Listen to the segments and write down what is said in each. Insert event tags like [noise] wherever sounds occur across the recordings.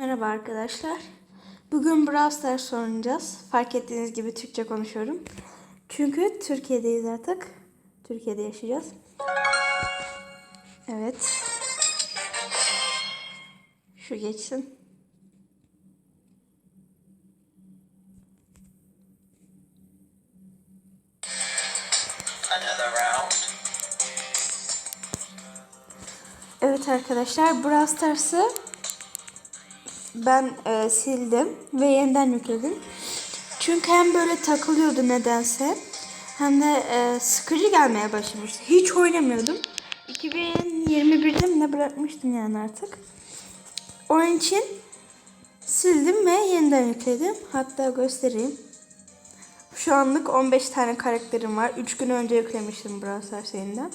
Merhaba arkadaşlar. Bugün Brawl Stars oynayacağız. Fark ettiğiniz gibi Türkçe konuşuyorum. Çünkü Türkiye'deyiz artık. Türkiye'de yaşayacağız. Evet. Şu geçsin. Evet arkadaşlar Brawl Stars'ı ben e, sildim ve yeniden yükledim. Çünkü hem böyle takılıyordu nedense hem de e, sıkıcı gelmeye başlamıştı. Hiç oynamıyordum. 2021'de mi ne bırakmıştım yani artık. Onun için sildim ve yeniden yükledim. Hatta göstereyim. Şu anlık 15 tane karakterim var. 3 gün önce yüklemiştim Brawl Stars yeniden.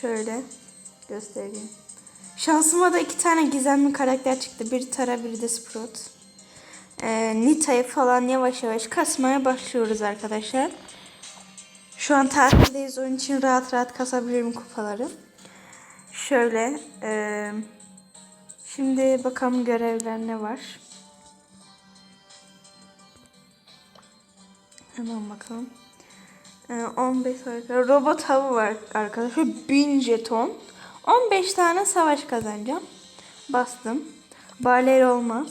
Şöyle göstereyim. Şansıma da iki tane gizemli karakter çıktı. Biri Tara, biri de Sprout. Ee, Nita'yı falan yavaş yavaş kasmaya başlıyoruz arkadaşlar. Şu an tatildeyiz. Onun için rahat rahat kasabilirim kupaları. Şöyle. e, şimdi bakalım görevler ne var. Hemen bakalım. Ee, 15 arkadaşlar. Robot havı var arkadaşlar. 1000 jeton. 15 tane savaş kazanacağım. Bastım. Barley olmaz.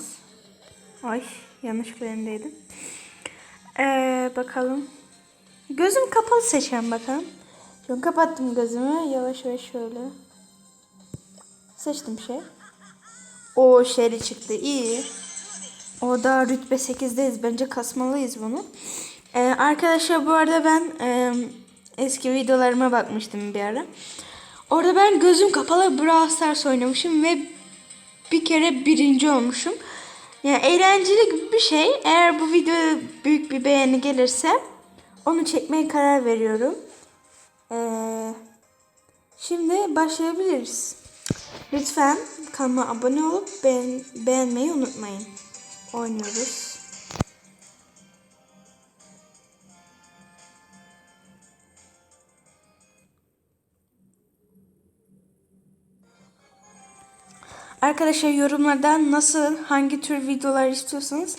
Ay yanlış yerindeydim. Ee, bakalım. Gözüm kapalı seçelim bakalım. Şimdi kapattım gözümü. Yavaş yavaş şöyle. Seçtim şey. O şeri çıktı. iyi. O da rütbe 8'deyiz. Bence kasmalıyız bunu. Ee, arkadaşlar bu arada ben e, eski videolarıma bakmıştım bir ara. Orada ben gözüm kapalı Brawl Stars oynamışım ve bir kere birinci olmuşum. Yani eğlenceli bir şey. Eğer bu video büyük bir beğeni gelirse onu çekmeye karar veriyorum. Ee, şimdi başlayabiliriz. Lütfen kanalıma abone olup beğen, beğenmeyi unutmayın. Oynuyoruz. Arkadaşlar yorumlardan nasıl, hangi tür videolar istiyorsanız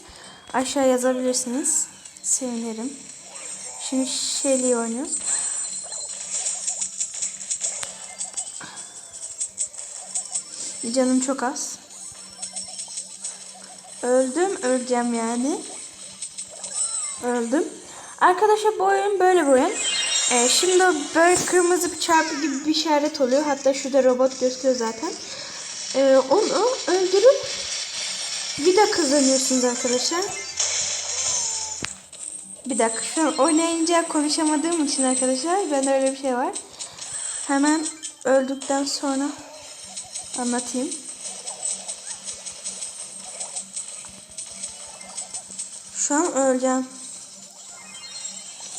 aşağı yazabilirsiniz. Sevinirim. Şimdi Shelly oynuyoruz. Canım çok az. Öldüm, öleceğim yani. Öldüm. Arkadaşlar bu oyun böyle bir oyun. Ee, şimdi böyle kırmızı bir çarpı gibi bir işaret oluyor. Hatta şurada robot gözüküyor zaten. Ee, onu öldürüp vida kazanıyorsunuz arkadaşlar. Bir dakika şu an oynayınca konuşamadığım için arkadaşlar bende öyle bir şey var. Hemen öldükten sonra anlatayım. Şu an öleceğim.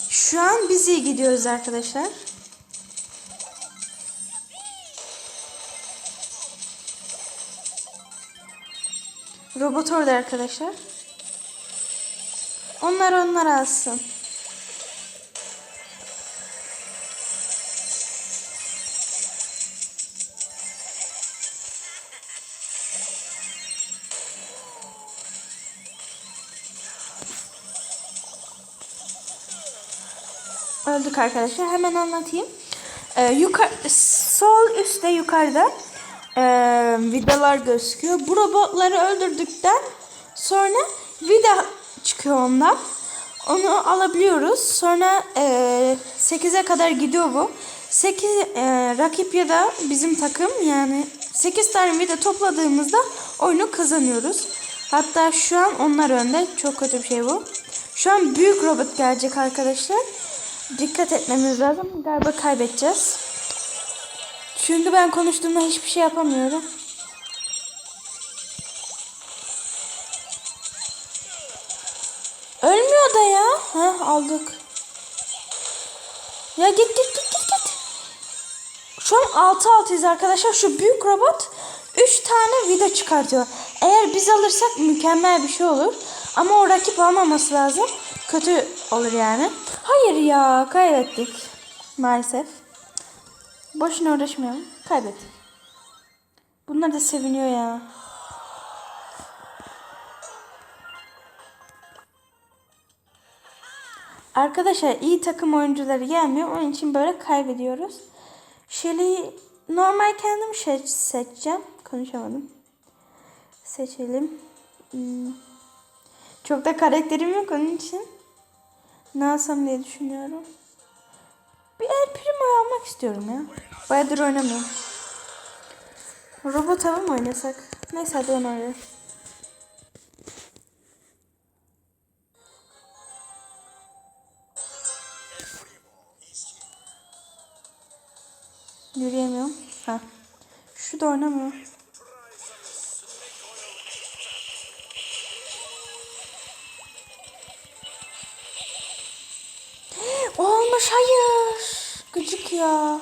Şu an biz iyi gidiyoruz arkadaşlar. Robot orada arkadaşlar. Onlar onlar alsın. Öldük arkadaşlar. Hemen anlatayım. Ee, yukarı, sol üstte yukarıda e, vidalar gözüküyor. Bu robotları öldürdükten sonra vida çıkıyor ondan. Onu alabiliyoruz. Sonra e, 8'e kadar gidiyor bu. 8 e, rakip ya da bizim takım yani 8 tane vida topladığımızda oyunu kazanıyoruz. Hatta şu an onlar önde. Çok kötü bir şey bu. Şu an büyük robot gelecek arkadaşlar. Dikkat etmemiz lazım. Galiba kaybedeceğiz. Çünkü ben konuştuğumda hiçbir şey yapamıyorum. Ölmüyor da ya. Ha aldık. Ya git git git git git. Şu an 6 6'yız arkadaşlar. Şu büyük robot 3 tane vida çıkartıyor. Eğer biz alırsak mükemmel bir şey olur. Ama o rakip almaması lazım. Kötü olur yani. Hayır ya kaybettik. Maalesef. Boşuna uğraşmayalım. Kaybettik. Bunlar da seviniyor ya. Arkadaşlar iyi takım oyuncuları gelmiyor. Onun için böyle kaybediyoruz. Şeli normal kendim şey seçeceğim. Konuşamadım. Seçelim. Hmm. Çok da karakterim yok onun için. Ne alsam diye düşünüyorum. Bir El Primo'yu almak istiyorum ya. Bayağıdır oynamıyorum. Robot hava mı oynasak? Neyse hadi onu oynayalım. Yürüyemiyorum. Ha. Şu da oynamıyor. Ya.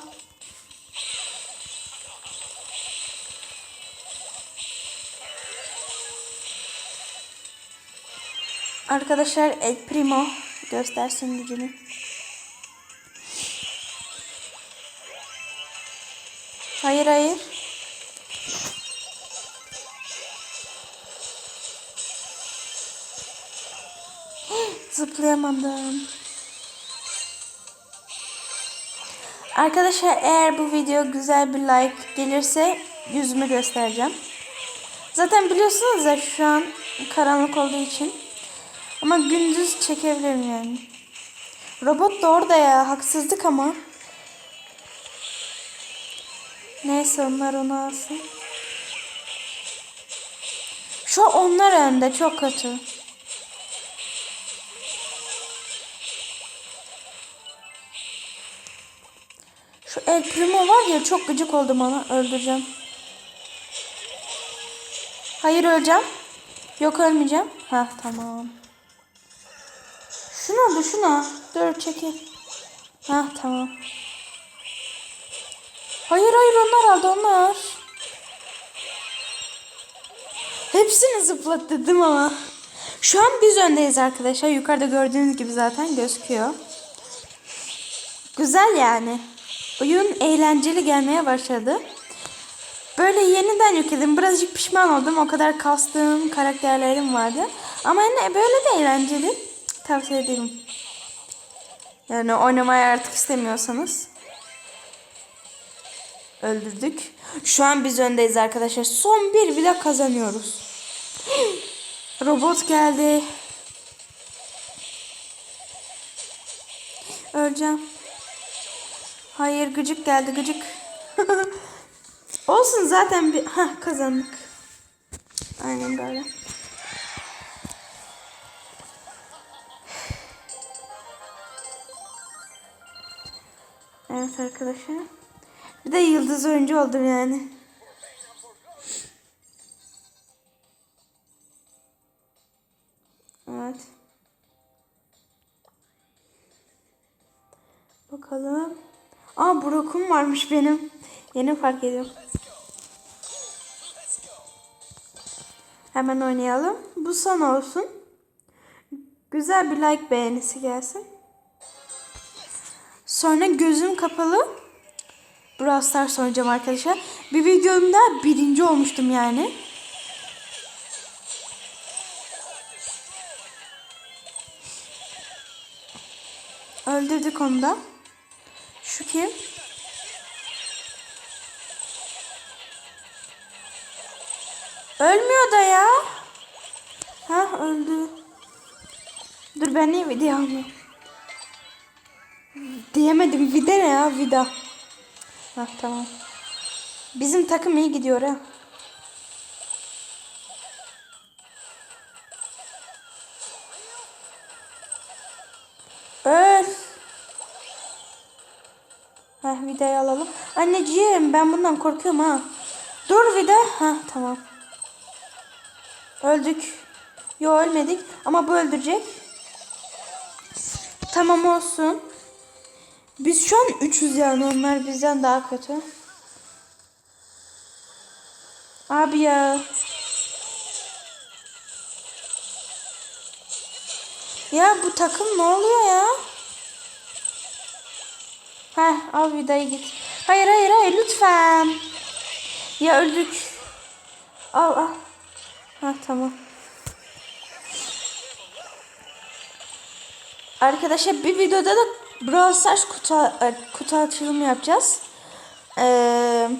Arkadaşlar El Primo göstersin gücünü. Hayır hayır. [gasps] Zıplayamadım. Arkadaşlar eğer bu video güzel bir like gelirse yüzümü göstereceğim. Zaten biliyorsunuz ya şu an karanlık olduğu için. Ama gündüz çekebilirim yani. Robot da orada ya haksızlık ama. Neyse onlar onu alsın. Şu onlar önde çok kötü. El Primo var ya çok gıcık oldum ona. Öldüreceğim. Hayır öleceğim. Yok ölmeyeceğim. Ha tamam. Şuna dur şuna. Dur çekil. Ha tamam. Hayır hayır onlar aldı onlar. Hepsini zıplattırdım ama. Şu an biz öndeyiz arkadaşlar. Yukarıda gördüğünüz gibi zaten gözüküyor. Güzel yani. Oyun eğlenceli gelmeye başladı. Böyle yeniden yükledim. Birazcık pişman oldum. O kadar kastığım karakterlerim vardı. Ama yine böyle de eğlenceli. Tavsiye ederim. Yani oynamayı artık istemiyorsanız. Öldürdük. Şu an biz öndeyiz arkadaşlar. Son bir bile kazanıyoruz. [gasps] Robot geldi. Öleceğim. Hayır gıcık geldi gıcık. [laughs] Olsun zaten bir ha kazandık. Aynen böyle. Evet arkadaşlar. Bir de yıldız oyuncu oldum yani. Varmış benim. Yeni fark ediyorum. Hemen oynayalım. Bu son olsun. Güzel bir like beğenisi gelsin. Sonra gözüm kapalı. Brawl Stars oynayacağım arkadaşlar. Bir videomda birinci olmuştum yani. Öldürdük onu da. Şu kim? Ölmüyor da ya. Ha öldü. Dur ben niye video almıyorum? Diyemedim. Vida ne ya? Vida. Ha tamam. Bizim takım iyi gidiyor ha. Öl. Heh Vida'yı alalım. Anneciğim ben bundan korkuyorum ha. Dur Vida. Ha tamam. Öldük. Yo ölmedik ama bu öldürecek. Tamam olsun. Biz şu an 300 yani onlar bizden daha kötü. Abi ya. Ya bu takım ne oluyor ya? Heh al vidayı git. Hayır hayır hayır lütfen. Ya öldük. Al al. Ha tamam. Arkadaşlar bir videoda da Brawl Stars kutu, e, kutu açılımı yapacağız. Ee,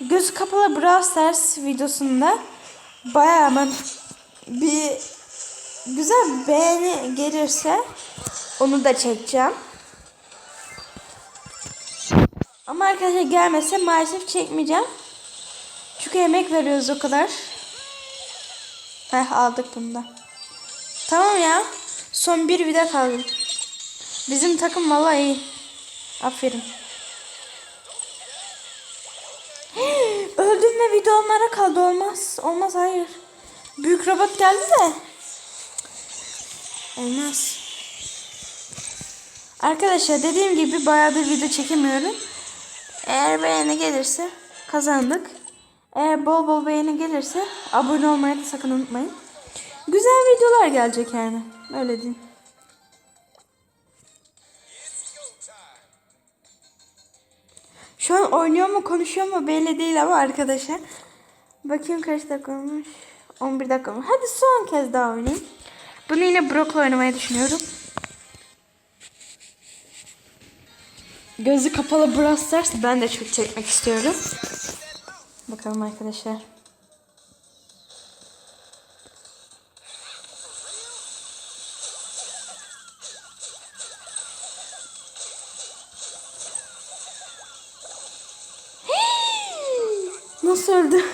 göz kapalı Brawl Stars videosunda bayağı hemen bir güzel beğeni gelirse onu da çekeceğim. Ama arkadaşlar gelmese maalesef çekmeyeceğim. Çünkü emek veriyoruz o kadar. Heh aldık bunu da. Tamam ya. Son bir vida kaldı. Bizim takım vallahi iyi. Aferin. Öldüm ve video onlara kaldı. Olmaz. Olmaz hayır. Büyük robot geldi de. Olmaz. Arkadaşlar dediğim gibi bayağıdır video çekemiyorum. Eğer beğeni gelirse kazandık. Eğer bol bol beğeni gelirse abone olmayı da sakın unutmayın. Güzel videolar gelecek yani. Öyle diyeyim. Şu an oynuyor mu konuşuyor mu belli değil ama arkadaşlar. Bakayım kaç dakika olmuş. 11 dakika olmuş. Hadi son kez daha oynayayım. Bunu yine Brock'la oynamayı düşünüyorum. Gözü kapalı Brawl Stars ben de çok çekmek istiyorum. Bakalım arkadaşlar. [gasps] Nasıl öldü? [gasps]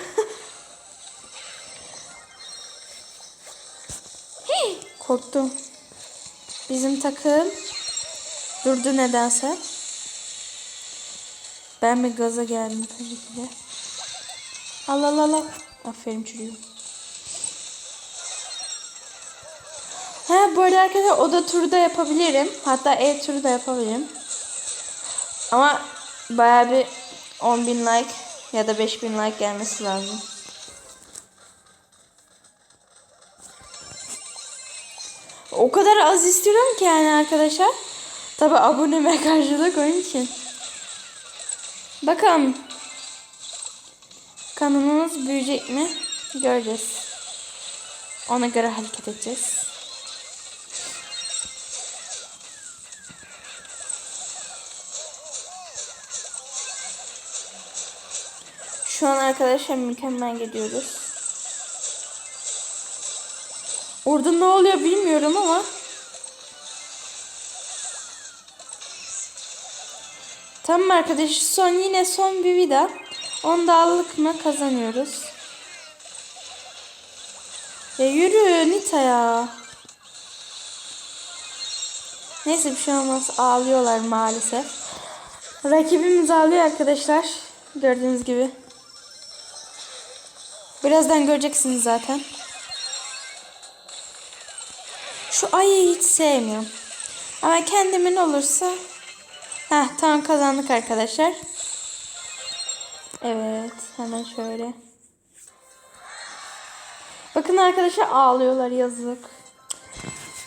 Korktum. Bizim takım durdu nedense. Ben bir gaza geldim tabii ki de. Al al al al. Aferin çocuğum. Ha bu arada arkadaşlar oda turu da yapabilirim. Hatta ev turu da yapabilirim. Ama baya bir 10.000 like ya da 5000 like gelmesi lazım. O kadar az istiyorum ki yani arkadaşlar. Tabi aboneme karşılık onun için. Bakalım. Kanalımız büyüyecek mi? Göreceğiz. Ona göre hareket edeceğiz. Şu an arkadaşlar mükemmel gidiyoruz. Orada ne oluyor bilmiyorum ama. Tamam arkadaşlar son yine son bir vida. Onu da aldık mı kazanıyoruz. Ya yürü Nita ya. Neyse bir şey olmaz. Ağlıyorlar maalesef. Rakibimiz ağlıyor arkadaşlar. Gördüğünüz gibi. Birazdan göreceksiniz zaten. Şu ayıyı hiç sevmiyorum. Ama kendimin olursa... Heh tamam kazandık arkadaşlar. Evet hemen şöyle. Bakın arkadaşlar ağlıyorlar yazık.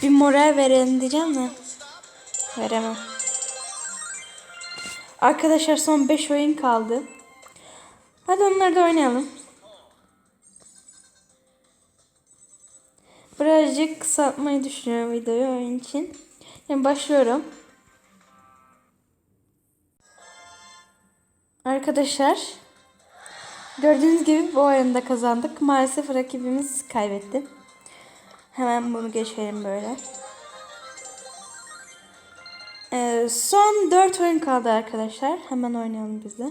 Bir moral verelim diyeceğim de. Veremem. Arkadaşlar son 5 oyun kaldı. Hadi onları da oynayalım. Birazcık kısaltmayı düşünüyorum videoyu oyun için. Yani başlıyorum. Arkadaşlar gördüğünüz gibi bu oyunda kazandık. Maalesef rakibimiz kaybetti. Hemen bunu geçelim böyle. Ee, son 4 oyun kaldı arkadaşlar. Hemen oynayalım biz de.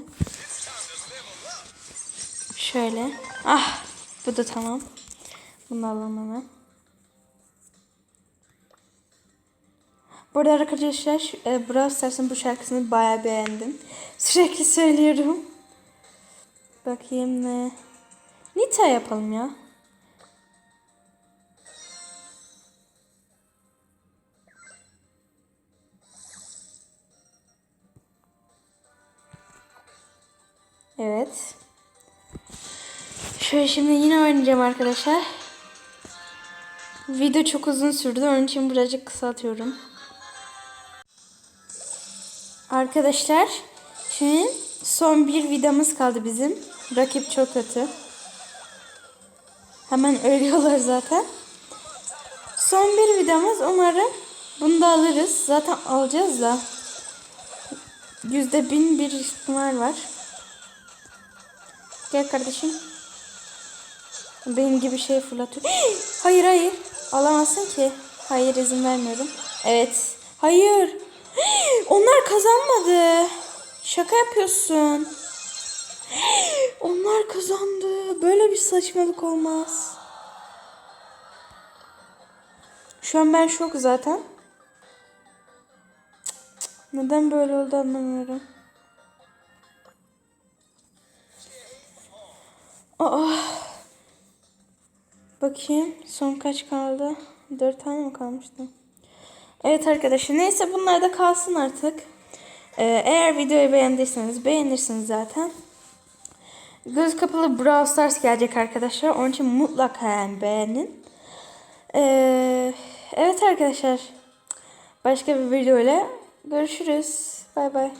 Şöyle. Ah bu da tamam. Bunu alalım hemen. Bu arada arkadaşlar e, Brawl Stars'ın bu şarkısını bayağı beğendim. Sürekli söylüyorum. Bakayım ne. Nita yapalım ya. Evet. Şöyle şimdi yine oynayacağım arkadaşlar. Video çok uzun sürdü. Onun için birazcık kısaltıyorum. Arkadaşlar şimdi son bir vidamız kaldı bizim. Rakip çok kötü. Hemen ölüyorlar zaten. Son bir vidamız umarım Bunu da alırız. Zaten alacağız da. Yüzde bin bir ihtimal var. Gel kardeşim. Benim gibi şey fırlatıyor. [gasps] hayır hayır. Alamazsın ki. Hayır izin vermiyorum. Evet. Hayır. [gasps] Onlar kazanmadı. Şaka yapıyorsun. [gasps] Onlar kazandı. Böyle bir saçmalık olmaz. Şu an ben şok zaten. Neden böyle oldu anlamıyorum. Aa. Bakayım son kaç kaldı? Dört tane mi kalmıştı? Evet arkadaşlar neyse bunlar da kalsın artık. Ee, eğer videoyu beğendiyseniz beğenirsiniz zaten. Göz kapalı Brawl Stars gelecek arkadaşlar. Onun için mutlaka yani beğenin. Ee, evet arkadaşlar. Başka bir videoyla görüşürüz. Bay bay.